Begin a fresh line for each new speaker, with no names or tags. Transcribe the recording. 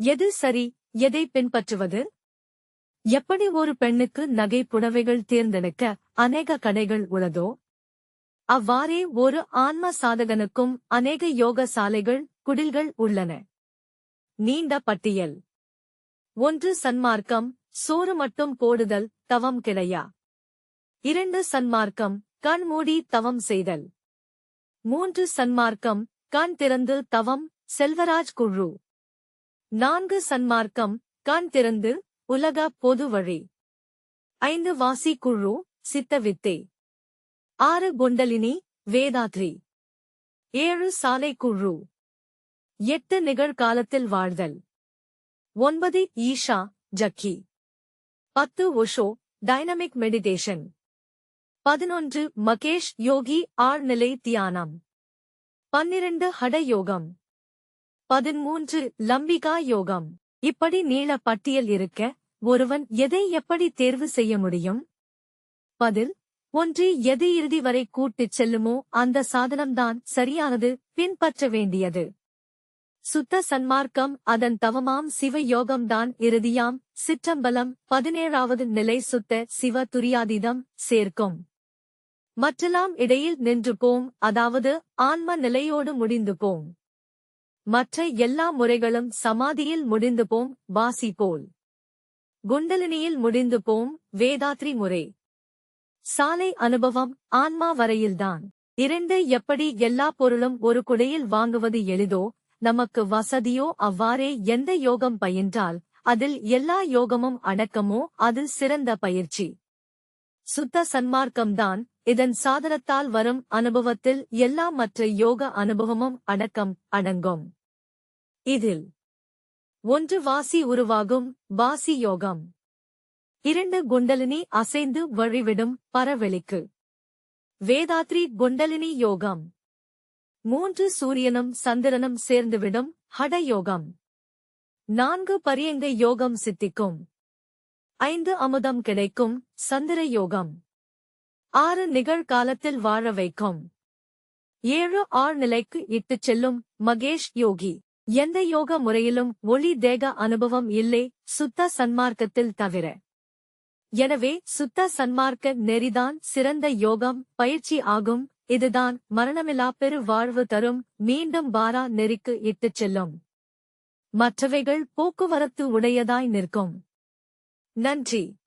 எது சரி எதை பின்பற்றுவது? எப்படி ஒரு பெண்ணுக்கு நகை புடவைகள் தேர்ந்தெடுக்க அநேக கடைகள் உள்ளதோ அவ்வாறே ஒரு ஆன்ம சாதகனுக்கும் அநேக யோக சாலைகள் குடில்கள் உள்ளன. நீண்ட பட்டியல். ஒன்று சன்மார்க்கம் சோறு மட்டும் போடுதல் தவம் கிடையா? இரண்டு சன்மார்க்கம் கண் மூடி தவம் செய்தல். மூன்று சன்மார்க்கம் கண் திறந்து தவம் செல்வராஜ் குழு. நான்கு சன்மார்க்கம் கண் திறந்து உலக பொது வழி. ஐந்து வாசி குழு சித்த வித்தை ஆறு குண்டலினி வேதாத்ரி. ஏழு சாலை குழு. எட்டு நிகழ்காலத்தில் வாழ்தல். ஒன்பது ஈஷா ஜக்கி. பத்து ஒஷோ டைனமிக் மெடிடேஷன். பதினொன்று மகேஷ் யோகி ஆழ்நிலை தியானம். பன்னிரண்டு ஹட யோகம் பதிமூன்று லம்பிகா யோகம். இப்படி நீள பட்டியல் இருக்க ஒருவன் எதை எப்படி தேர்வு செய்ய முடியும்? பதில் ஒன்று எது இறுதி வரை கூட்டிச் செல்லுமோ அந்த சாதனம்தான் சரியானது பின்பற்ற வேண்டியது. சுத்த சன்மார்க்கம் அதன் தவமாம் சிவ யோகம்தான் இறுதியாம் சிற்றம்பலம் பதினேழாவது நிலை சுத்த சிவ துரியாதீதம் சேர்க்கும். மற்றெல்லாம் இடையில் நின்று போம் அதாவது ஆன்ம நிலையோடு முடிந்து போம். மற்ற எல்லா முறைகளும் சமாதியில் முடிந்து போம் வாசி போல். குண்டலினியில் முடிந்து போம் வேதாத்ரி முறை. சாலை அனுபவம் ஆன்மா வரையில்தான். இரண்டு எப்படி எல்லா பொருளும் ஒரு குடையில் வாங்குவது எளிதோ நமக்கு வசதியோ அவ்வாறே எந்த யோகம் பயின்றால் அதில் எல்லா யோகமும் அடக்கமோ அது சிறந்த பயிற்சி. சுத்த சன்மார்க்கம்தான் இதன் சாதனத்தால் வரும் அனுபவத்தில் எல்லா மற்ற யோக அனுபவமும் அடக்கம் அடங்கும். இதில் ஒன்று வாசி உருவாகும் வாசி யோகம். இரண்டு குண்டலினி அசைந்து வழிவிடும் பரவெளிக்கு. வேதாத்ரி குண்டலினி யோகம். மூன்று சூரியனும் சந்திரனும் சேர்ந்துவிடும் ஹட யோகம். நான்கு பரியங்க யோகம் சித்திக்கும். ஐந்து அமுதம் கிடைக்கும் சந்திர யோகம். ஆறு நிகழ்காலத்தில் வாழ வைக்கும். ஏழு ஆழ்நிலைக்கு இட்டுச் செல்லும் மகேஷ் யோகி. எந்த யோக முறையிலும் ஒளி தேக அனுபவம் இல்லை சுத்த சன்மார்க்கத்தில் தவிர. எனவே சுத்த சன்மார்க்க நெறிதான் சிறந்த யோகம் பயிற்சி ஆகும் இதுதான் மரணமில்லா பெரு வாழ்வு தரும் மீண்டும் பாரா நெறிக்கு இட்டுச் செல்லும். மற்றவைகள் போக்குவரத்து உடையதாய் நிற்கும். நன்றி.